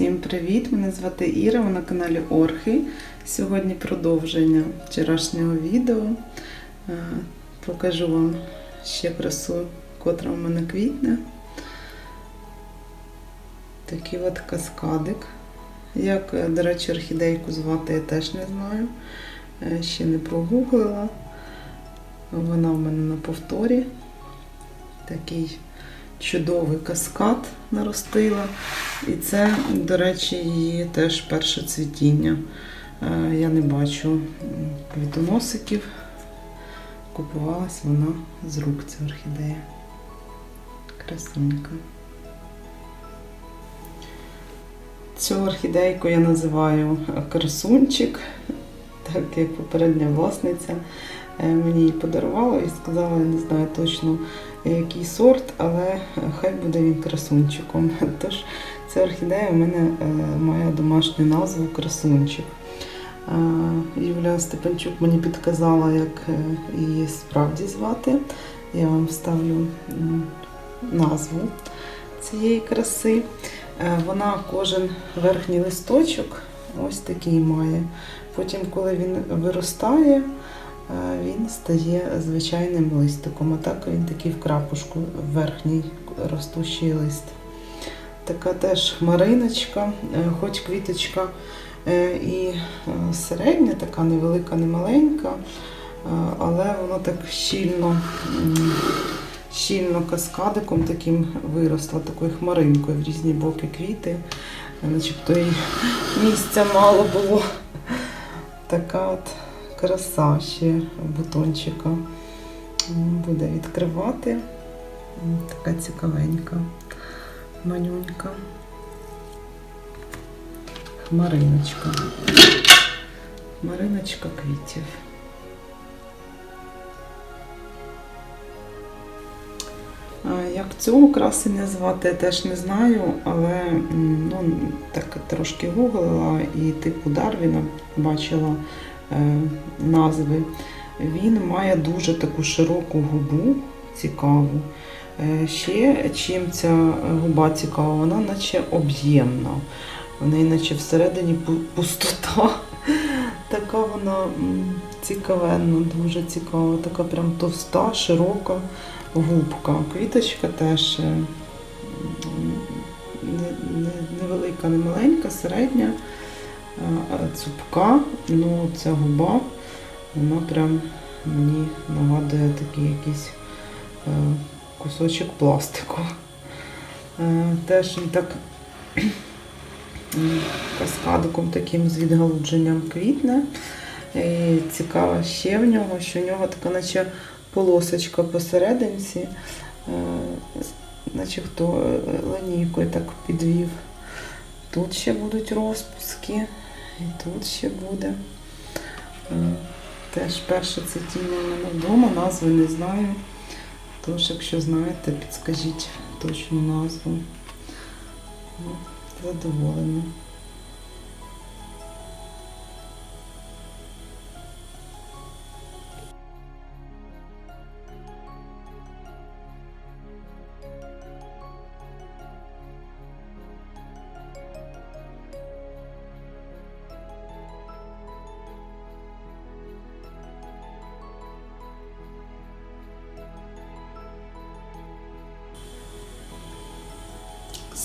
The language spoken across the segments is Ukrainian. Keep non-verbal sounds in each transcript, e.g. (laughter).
Всім привіт! Мене звати Іра, ви на каналі Орхи. Сьогодні продовження вчорашнього відео. Е, Покажу вам ще красу, котра у мене квітне. Такий от каскадик. Як, е, до речі, орхідейку звати, я теж не знаю. Е, Ще не прогуглила. Вона в мене на повторі. Такий чудовий каскад наростила. І це, до речі, її теж перше цвітіння. Е, Я не бачу квітоносиків. Купувалась вона з рук ця орхідея. Красунька. Цю орхідейку я називаю красунчик, так як попередня власниця е, мені її подарувала і сказала, я не знаю точно який сорт, але хай буде він красунчиком. (laughs) Тож ця орхідея в мене е, має домашню назву красунчик. Е, Юля Степанчук мені підказала, як е, її справді звати. Я вам вставлю назву цієї краси. Е, Вона кожен верхній листочок ось такий має. Потім, коли він виростає, е, він стає звичайним листиком. А так він такий в крапушку, верхній ростущий лист. Така теж хмариночка, е, хоч квіточка е, і е, середня, така невелика, не маленька, але воно так щільно, щільно каскадиком таким виросла, такою хмаринкою в різні боки квіти. Начебто їй місця мало було. Така от краса ще бутончика буде відкривати. Така цікавенька, манюнька. Хмариночка. Хмариночка квітів. Як цього красення звати, я теж не знаю, але ну, так трошки гуглила і типу Дарвіна бачила назви. Він має дуже таку широку губу, цікаву. Е, ще чим ця губа цікава, вона наче об'ємна. В неї наче всередині пустота. (laughs) Така вона цікавенна, дуже цікава, така прям товста, широка губка. Квіточка теж е, не- не- невелика, не маленька, середня, е, цупка. Ну, ця губа, вона прям мені нагадує такий якийсь е, кусочок пластику. Е, Теж він так (clears throat) каскадиком таким з відгалудженням квітне. І цікаво ще в нього, що в нього така наче полосочка посерединці, е, наче хто е, линійкою так підвів. Тут ще будуть розпуски, і тут ще буде. Е, Теж перше цвітіння в мене вдома, назви не знаю. Тож, якщо знаєте, підскажіть точну назву. Задоволена.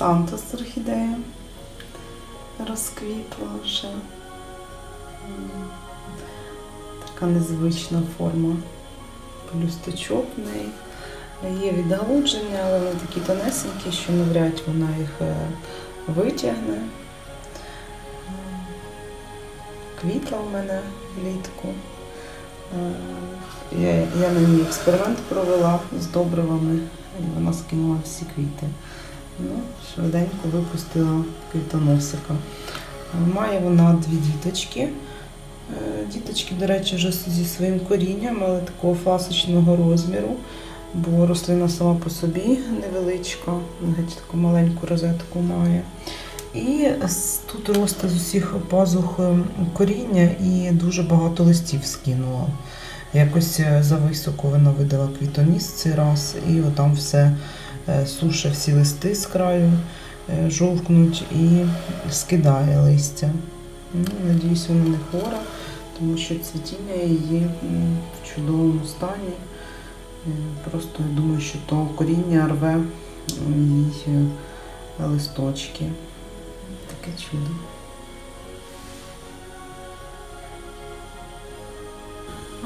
Сантос орхідея розквітла вже. Така незвична форма плюсточок в неї. Є відгалудження, але вони такі тонесенькі, що навряд вона їх е, витягне. Квітла в мене влітку. Е, Я, я на ній експеримент провела з добривами, і вона скинула всі квіти. Ну, швиденько випустила квітоносика. Має вона дві діточки. Е, Діточки, до речі, вже зі своїм корінням, але такого фасочного розміру, бо рослина сама по собі невеличка, геть таку маленьку розетку має. І тут росте з усіх пазух е, коріння і дуже багато листів скинула. Якось е, зависоко вона видала квітоніс цей раз, і отам все е, суше всі листи з краю. е, жовкнуть і скидає листя. Ну, надіюсь, вона не хвора, тому що цвітіння її в чудовому стані. Е, Просто я думаю, що то коріння рве е, листочки. Таке чудо.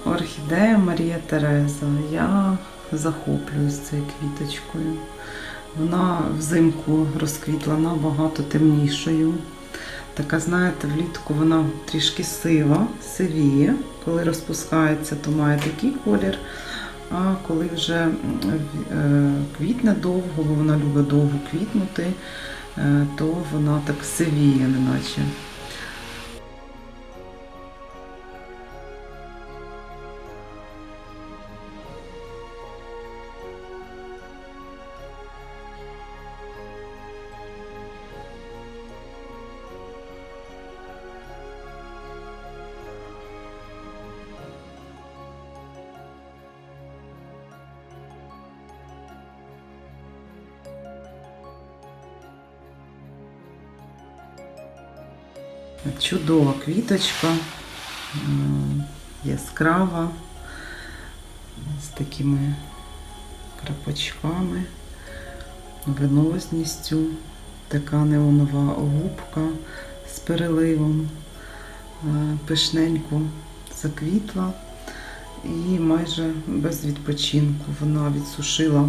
Орхідея Марія Тереза. Я захоплююсь цією квіточкою. Вона взимку розквітла набагато темнішою. Така, знаєте, влітку вона трішки сива, сивіє. Коли розпускається, то має такий колір. А коли вже е, квітне довго, бо вона любить довго квітнути, е, то вона так сивіє, неначе. Чудова квіточка, яскрава, з такими крапочками, виносністю, така неонова губка з переливом, е, пишненько заквітла і майже без відпочинку. Вона відсушила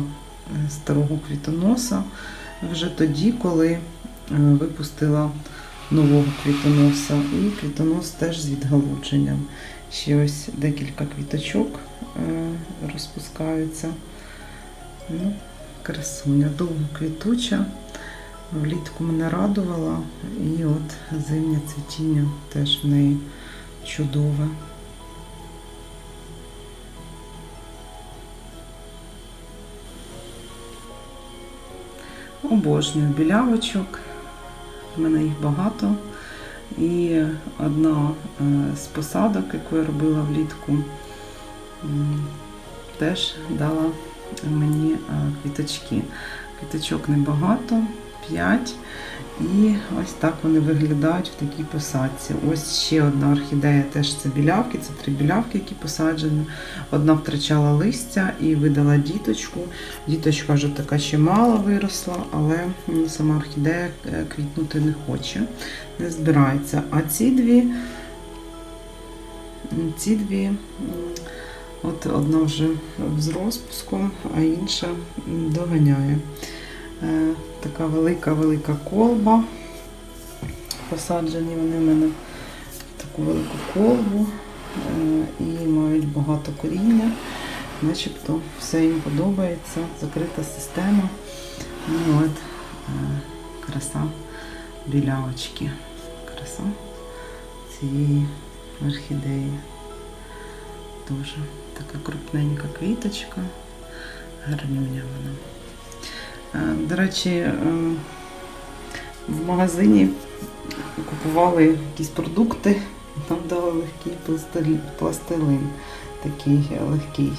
е, старого квітоноса вже тоді, коли е, випустила нового квітоноса. І квітонос теж з відгалудженням. Ще ось декілька квіточок е, розпускаються. Ну, красуня, довго квітуча. Влітку мене радувала. І от зимнє цвітіння теж в неї чудове. Обожнюю білявочок. У мене їх багато. І одна е, з посадок, яку я робила влітку, теж дала мені е, квіточки. Квіточок небагато, 5. І ось так вони виглядають в такій посадці. Ось ще одна орхідея, теж це білявки, це три білявки, які посаджені. Одна втрачала листя і видала діточку. Діточка вже така ще мало виросла, але сама орхідея е, квітнути не хоче, не збирається. А ці дві, ці дві, от одна вже з розпуском, а інша доганяє. Така велика-велика колба. Посаджені вони в мене в таку велику колбу е, і мають багато коріння. Начебто все їм подобається, закрита система. Ну от е, краса білявочки. Краса цієї орхідеї. Дуже така крупненька квіточка, гарнюня вона. Е, До речі, е, в магазині купували якісь продукти, там дали легкий пластилин, такий легкий.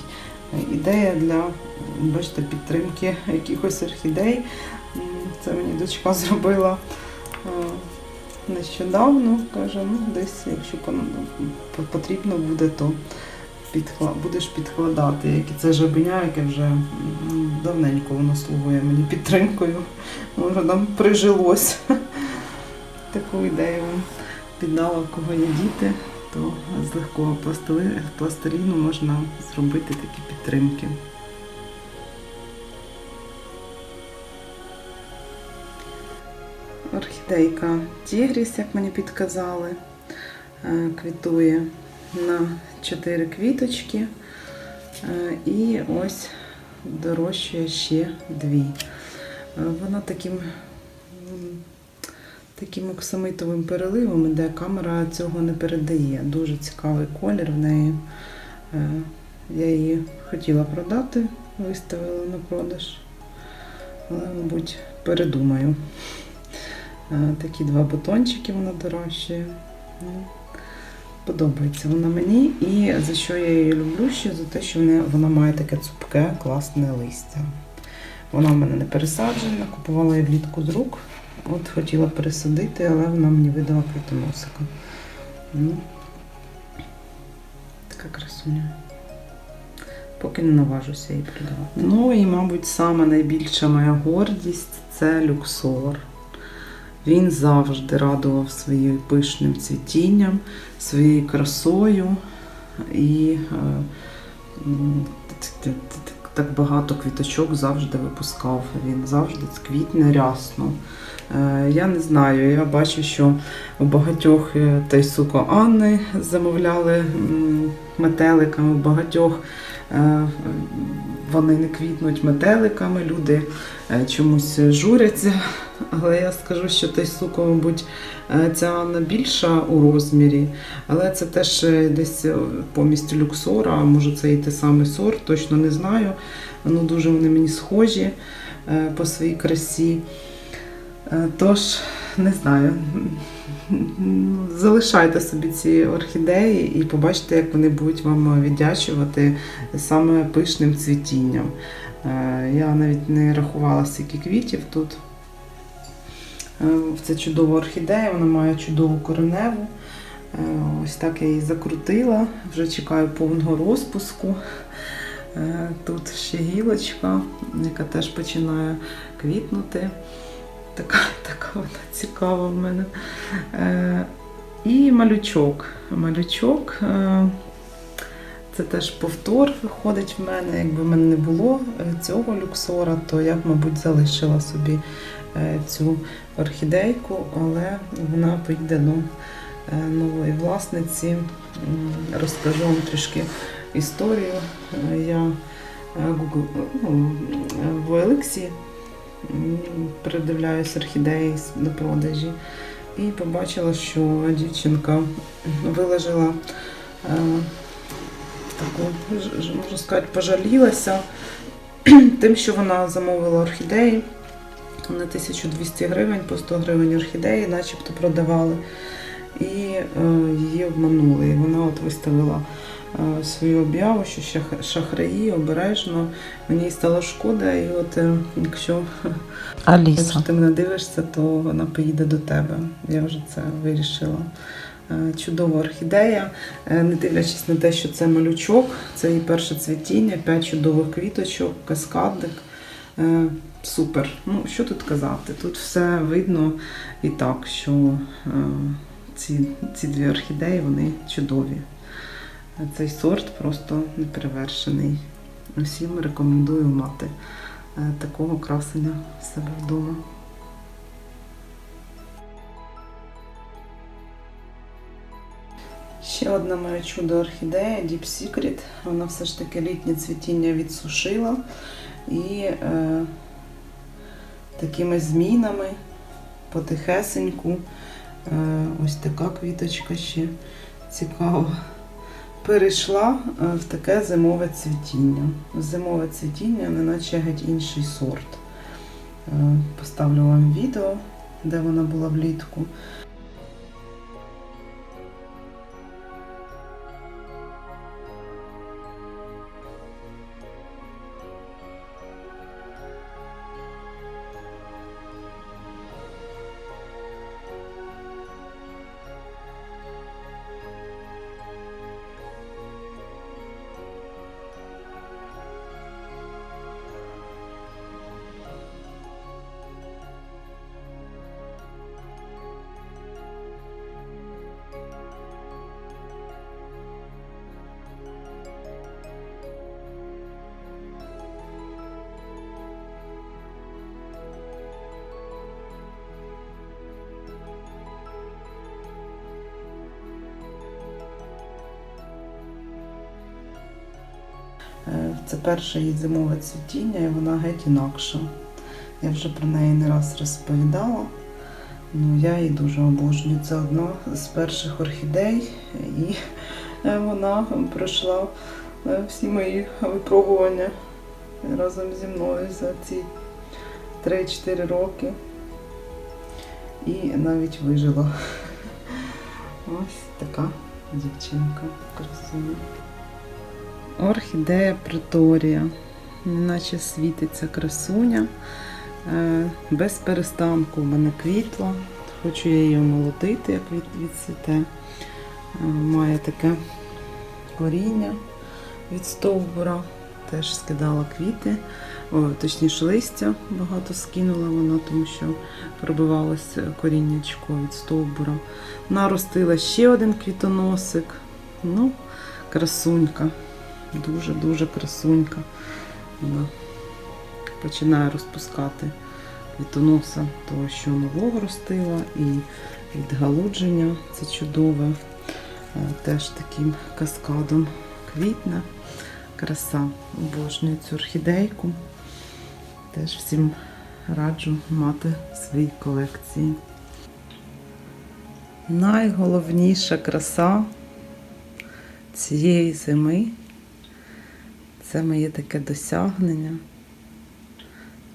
Е, Ідея для, бачите, підтримки якихось орхідей. Це мені дочка (laughs) зробила нещодавно. Каже, ну десь, якщо потрібно буде, то підхла... будеш підкладати. Як і це жабеня, яке вже давненько воно слугує мені підтримкою. Може, нам прижилось. (laughs) Таку ідею вам піддала, кого є діти, то з легкого пластиліну можна зробити такі підтримки. Орхідейка Тігріс, як мені підказали, е, квітує на 4 квіточки. Е, І ось дорощує ще дві. Е, Вона таким, таким оксамитовим переливом іде, камера цього не передає. Дуже цікавий колір в неї. Е, Я її хотіла продати, виставила на продаж. Але, мабуть, передумаю. Такі два бутончики вона дорожчає. Подобається вона мені. І за що я її люблю, ще за те, що вона, має таке цупке, класне листя. Вона в мене не пересаджена, купувала її влітку з рук. От хотіла пересадити, але вона мені видала квітоносика. Ну, така красуня. Поки не наважуся її продавати. Ну і, мабуть, саме найбільша моя гордість це люксор. Він завжди радував своїм пишним цвітінням, своєю красою і е, так багато квіточок завжди випускав. Він завжди квітне рясно. Е, Я не знаю, я бачу, що у багатьох е, та й суко Анни замовляли метеликами, у багатьох вони не квітнуть метеликами, люди е, чомусь журяться. Але я скажу, що той суко, мабуть, е, ця Анна більша у розмірі, але це теж е, десь е, помість люксора, може це і той самий сорт, точно не знаю. Ну, дуже вони мені схожі е, по своїй красі. Е, Тож, не знаю. Залишайте собі ці орхідеї і побачите, як вони будуть вам віддячувати саме пишним цвітінням. Е, Я навіть не рахувала скільки квітів тут. Е, Це чудова орхідея, вона має чудову кореневу. Е, Ось так я її закрутила. Вже чекаю повного розпуску. Тут ще гілочка, яка теж починає квітнути. Така, (laughs) така вона цікава в мене. Е, І малючок. Малючок. е, Це теж повтор виходить в мене. Якби в мене не було е, цього люксора, то я б, мабуть, залишила собі е, цю орхідейку, але вона поїде до е, нової власниці. Розкажу вам трішки історію. Я ну, в м, передивляюсь орхідеї на продажі і побачила, що дівчинка виложила е, таку, можна сказати, пожалілася (clears throat) тим, що вона замовила орхідеї на 1200 гривень, по 100 гривень орхідеї, начебто продавали. І е, її обманули. І вона от виставила свою об'яву, що шахраї обережно. Мені стало шкода, і от е, якщо (laughs) Якщо ти мене дивишся, то вона поїде до тебе. Я вже це вирішила. Е, Чудова орхідея, Е, не дивлячись на те, що це малючок, це її перше цвітіння, п'ять чудових квіточок, каскадник. Е, Супер. Ну, що тут казати? Тут все видно і так, що е, ці, ці дві орхідеї вони чудові. Цей сорт просто неперевершений. Усім рекомендую мати е, такого красення в себе вдома. Ще одна моя чудо орхідея Deep Secret. Вона все ж таки літнє цвітіння відсушила і е, такими змінами потихесеньку. Е, ось така квіточка ще цікава. Перейшла е, в таке зимове цвітіння. Зимове цвітіння, неначе геть інший сорт. Е, Поставлю вам відео, де вона була влітку. Це перше її зимове цвітіння, і вона геть інакша. Я вже про неї не раз розповідала. Ну, я її дуже обожнюю. Це одна з перших орхідей, і е, вона пройшла е, всі мої випробування разом зі мною за ці 3-4 роки. І навіть вижила. Ось така дівчинка красуня. Орхідея Преторія. Наче світиться красуня. е, без перестанку в мене квітла. Хочу я її омолотити, як від, відцвіте. Е, Має таке коріння від стовбура. Теж скидала квіти, о, точніше листя багато скинула вона, тому що пробивалось коріннячко від стовбура. Наростила ще один квітоносик. Ну, красунька. Дуже-дуже красунька. Вона починає розпускати квітоноса того, що нового ростила, і відгалудження це чудове. Е, Теж таким каскадом квітне. Краса. Обожнюю цю орхідейку. Теж всім раджу мати в своїй колекції. Найголовніша краса цієї зими це моє таке досягнення.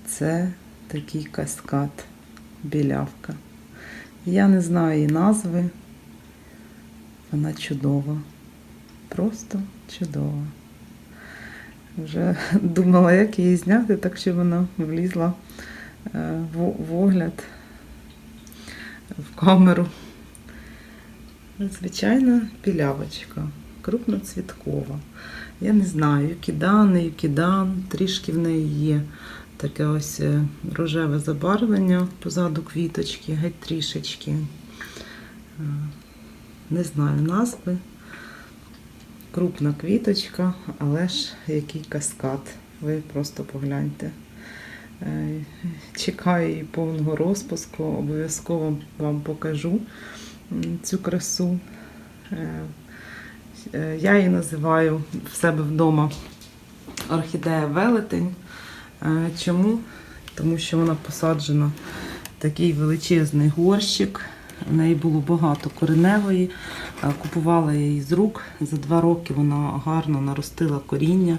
Це такий каскад білявка. Я не знаю її назви. Вона чудова. Просто чудова. Вже (laughs) думала, як її зняти, так що вона влізла е, в огляд в камеру. Звичайна пілявочка, крупноцвіткова. Я не знаю, юкідан, не юкідан, трішки в неї є таке ось е, рожеве забарвлення позаду квіточки, геть трішечки. Е, Не знаю назви. Крупна квіточка, але ж який каскад. Ви просто погляньте. Е, Чекаю її повного розпуску, обов'язково вам покажу цю красу. Е, Я її називаю в себе вдома орхідея велетень. Е, Чому? Тому що вона посаджена в такий величезний горщик. В неї було багато кореневої. Е, Купувала її з рук. За два роки вона гарно наростила коріння.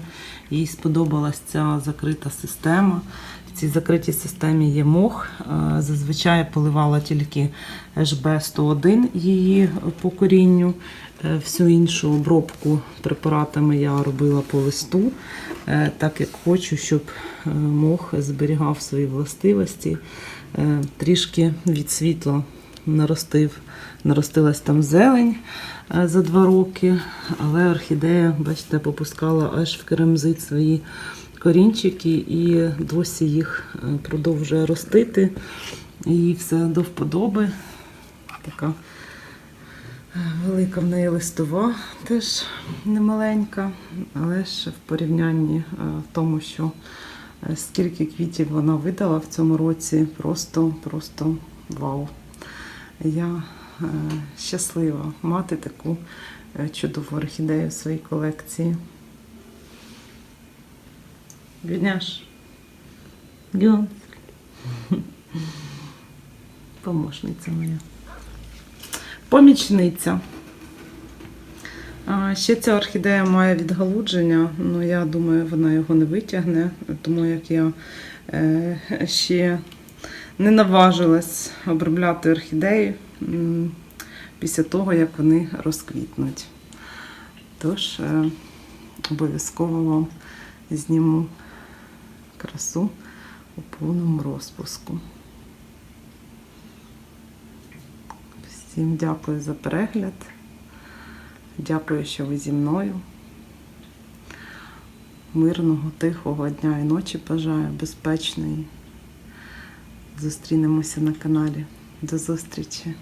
Їй сподобалась ця закрита система. В цій закритій системі є мох. Е, Зазвичай поливала тільки HB101 її по корінню. Е, Всю іншу обробку препаратами я робила по листу, так як хочу, щоб мох зберігав свої властивості. Трішки від світла наростив, наростилась там зелень е, за два роки, але орхідея, бачите, попускала аж в керамзит свої корінчики і досі їх е, продовжує ростити. І все до вподоби. Така е, велика в неї листова, теж немаленька, але ж в порівнянні в тому, що скільки квітів вона видала в цьому році, просто, просто вау. Я е, щаслива мати таку е, чудову орхідею в своїй колекції. Гюняш. Гюн. Помощниця моя. Помічниця. А, ще ця орхідея має відгалудження, ну я думаю, вона його не витягне, тому як я е, ще не наважилась обробляти орхідеї після того, як вони розквітнуть. Тож е, обов'язково вам зніму красу у повному розпуску. Всім дякую за перегляд. Дякую, що ви зі мною. Мирного, тихого дня і ночі бажаю, безпечної. Зустрінемося на каналі. До зустрічі!